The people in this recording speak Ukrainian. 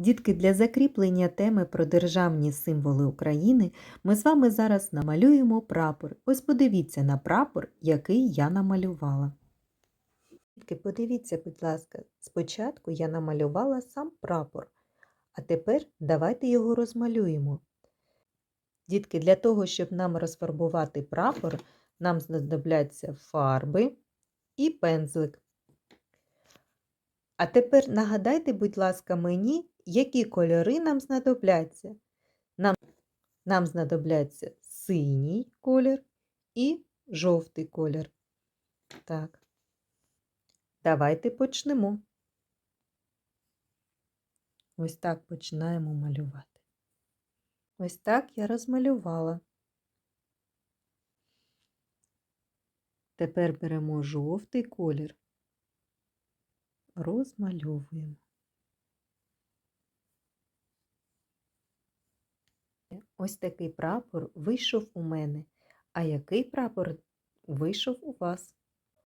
Дітки, для закріплення теми про державні символи України ми з вами зараз намалюємо прапор. Ось подивіться на прапор, який я намалювала. Дітки, подивіться, будь ласка, спочатку я намалювала сам прапор, а тепер давайте його розмалюємо. Дітки, для того, щоб нам розфарбувати прапор, нам знадобляться фарби і пензлик. А тепер нагадайте, будь ласка, мені, які кольори нам знадобляться. Нам, нам знадобляться синій колір і жовтий колір. Так. Давайте почнемо. Ось так починаємо малювати. Ось так я розмалювала. Тепер беремо жовтий колір розмальовуємо. Ось такий прапор вийшов у мене. А який прапор вийшов у вас?